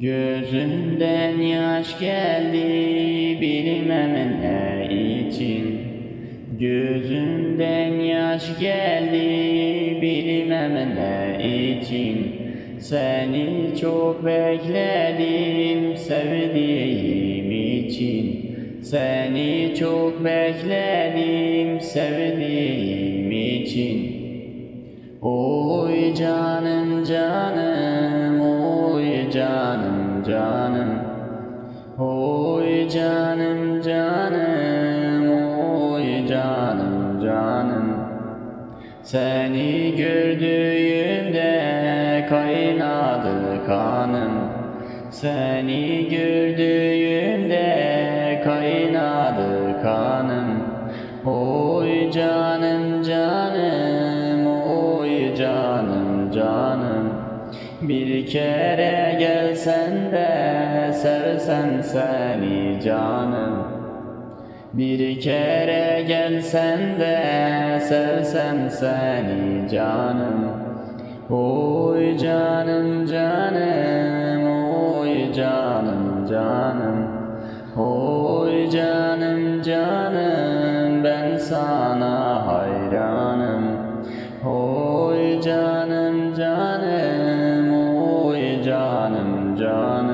Gözümden yaş geldi bilmem ne için. Gözümden yaş geldi bilmem ne için. Seni çok bekledim sevdiğim için. Seni çok bekledim sevdiğim için. Oy canım canım, canım. Oy canım canım, oy canım canım. Seni gördüğümde kaynadı kanım. Seni gördüğümde kaynadı kanım. Oy canım canım, oy canım canım bir kere gelsen de sevsem seni canım. Bir kere gelsen de sevsem seni canım. Oy canım canım Oy canım canım. Oy canım canım Ben sana hayranım. Oy canım canım. done.